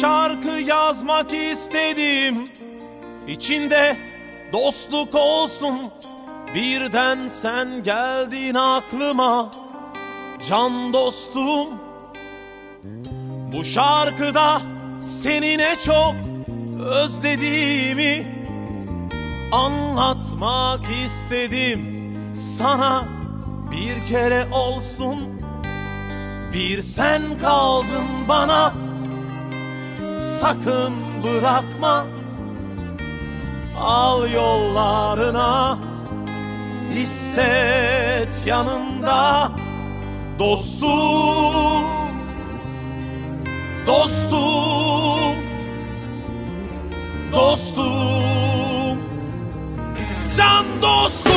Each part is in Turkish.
şarkı yazmak istedim. İçinde dostluk olsun. Birden sen geldin aklıma. Can dostum Bu şarkıda seni ne çok özlediğimi Anlatmak istedim. Sana bir kere olsun. Bir sen kaldın bana sakın bırakma. Al yollarına. Hisset yanında. Dostum. Dostum. Dostum. Can dostum.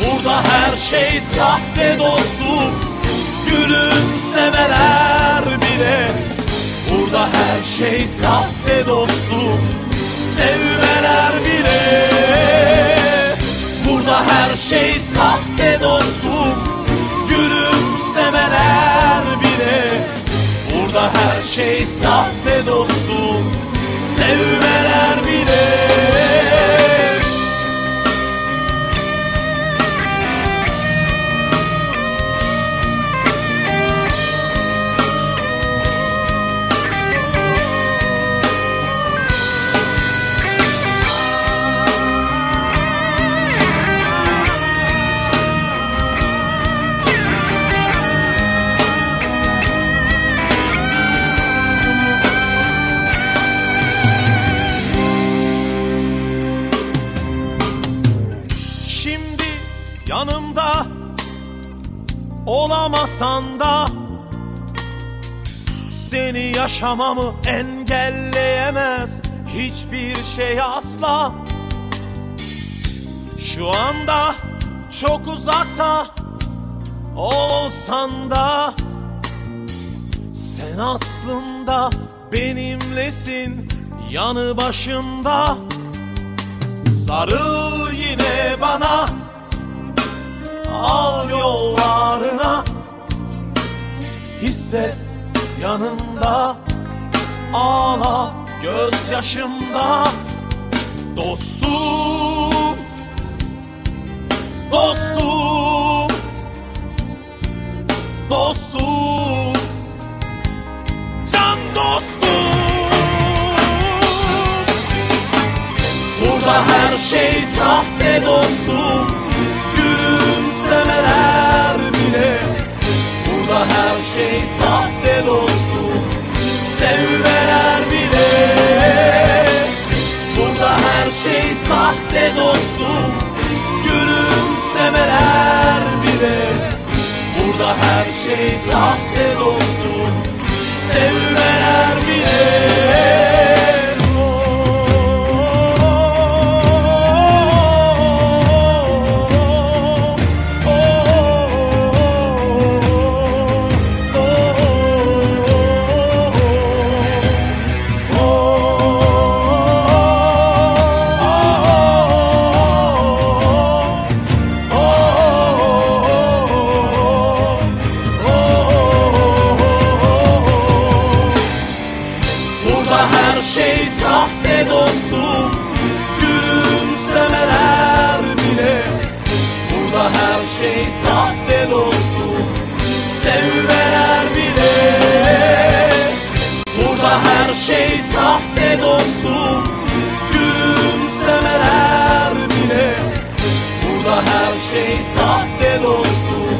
Burada her şey sahte dostum. Gülümsemeler şey sahte dostum Sevmeler bile. Burada her şey sahte dostum Gülümsemeler bile. Burada her şey sahte dostum Sevmeler bile olamasan da Seni yaşamamı engelleyemez hiçbir şey asla. Şu anda çok uzakta olsan da Sen aslında benimlesin yanı başımda Sarıl yine bana Al yollarına Hisset yanında Ağla gözyaşımda. Dostum Dostum Dostum Can dostum. Burada her şey sahte dostum her şey sahte dostum şey sahte dostum. Gülümsemeler bile. Burada her şey sahte dostum. Sevmeler bile. Burada her şey sahte dostum. Gülümsemeler bile. Burada her şey sahte dostum.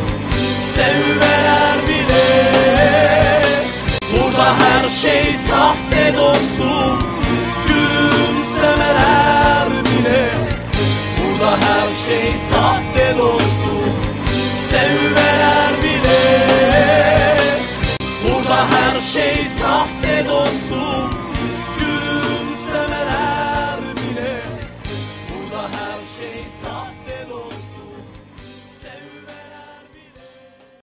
Sevmeler bile. Burada her şey sahte dostum her şey sahte dostum. Sevmeler bile. Burada her şey sahte dostum